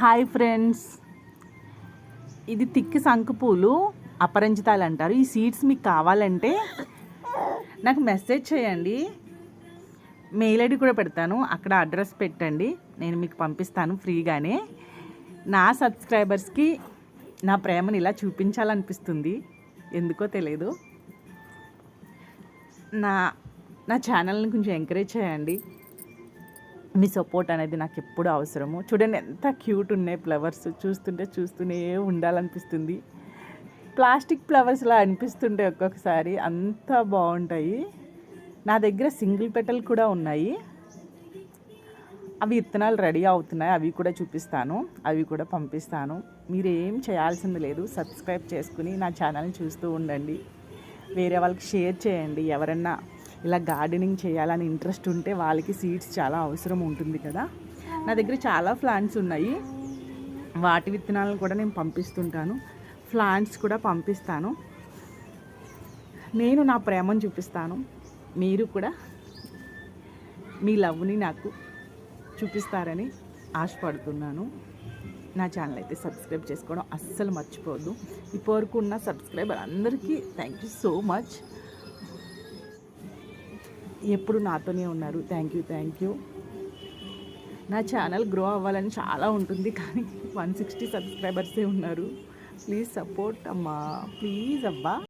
Hi friends. ఇది తిక్కి సంకుపూలు అపరంజితాలు అంటారు. ఈ సీడ్స్ మీకు కావాలంటే నాకు మెసేజ్ చేయండి. మెయిల్ ఐడి కూడా పెడతాను. అక్కడ అడ్రస్ పెట్టండి. నేను మీకు పంపిస్తాను ఫ్రీగానే. నా సబ్స్క్రైబర్స్కి నా ప్రేమను ఇలా చూపించాలనిపిస్తుంది. ఎందుకో తెలియదు నా నా ఛానల్ని కొంచెం ఎంకరేజ్ చేయండి. మీ సపోర్ట్ అనేది నాకు ఎప్పుడు అవసరము. చూడండి ఎంత క్యూట్ ఉన్నాయి ఫ్లవర్స్. చూస్తుంటే చూస్తూనే ఉండాలనిపిస్తుంది. ప్లాస్టిక్ ఫ్లవర్స్లా అనిపిస్తుంటే ఒక్కొక్కసారి. అంత బాగుంటాయి. నా దగ్గర సింగిల్ పెటల్ కూడా ఉన్నాయి. అవి విత్తనాలు రెడీ అవుతున్నాయి. అవి కూడా చూపిస్తాను. అవి కూడా పంపిస్తాను. మీరు ఏం చేయాల్సింది లేదు. సబ్స్క్రైబ్ చేసుకుని నా ఛానల్ని చూస్తూ ఉండండి. వేరే వాళ్ళకి షేర్ చేయండి. ఎవరన్నా ఇలా గార్డెనింగ్ చేయాలని ఇంట్రెస్ట్ ఉంటే వాళ్ళకి సీడ్స్ చాలా అవసరం ఉంటుంది కదా. నా దగ్గర చాలా ప్లాంట్స్ ఉన్నాయి. వాటి విత్తనాలను కూడా నేను పంపిస్తుంటాను. ప్లాంట్స్ కూడా పంపిస్తాను. నేను నా ప్రేమను చూపిస్తాను. మీరు కూడా మీ లవ్ని నాకు చూపిస్తారని ఆశపడుతున్నాను. నా ఛానల్ అయితే సబ్స్క్రైబ్ చేసుకోవడం అస్సలు మర్చిపోవద్దు. ఇప్పటివరకు ఉన్న సబ్స్క్రైబర్ అందరికీ థ్యాంక్ యూ సో మచ్. ఎప్పుడు నాతోనే ఉన్నారు. థ్యాంక్ యూ థ్యాంక్ యూ నా ఛానల్ గ్రో అవ్వాలని చాలా ఉంటుంది కానీ వన్ సిక్స్టీ సబ్స్క్రైబర్సే ఉన్నారు. ప్లీజ్ సపోర్ట్ అమ్మా. ప్లీజ్ అబ్బా.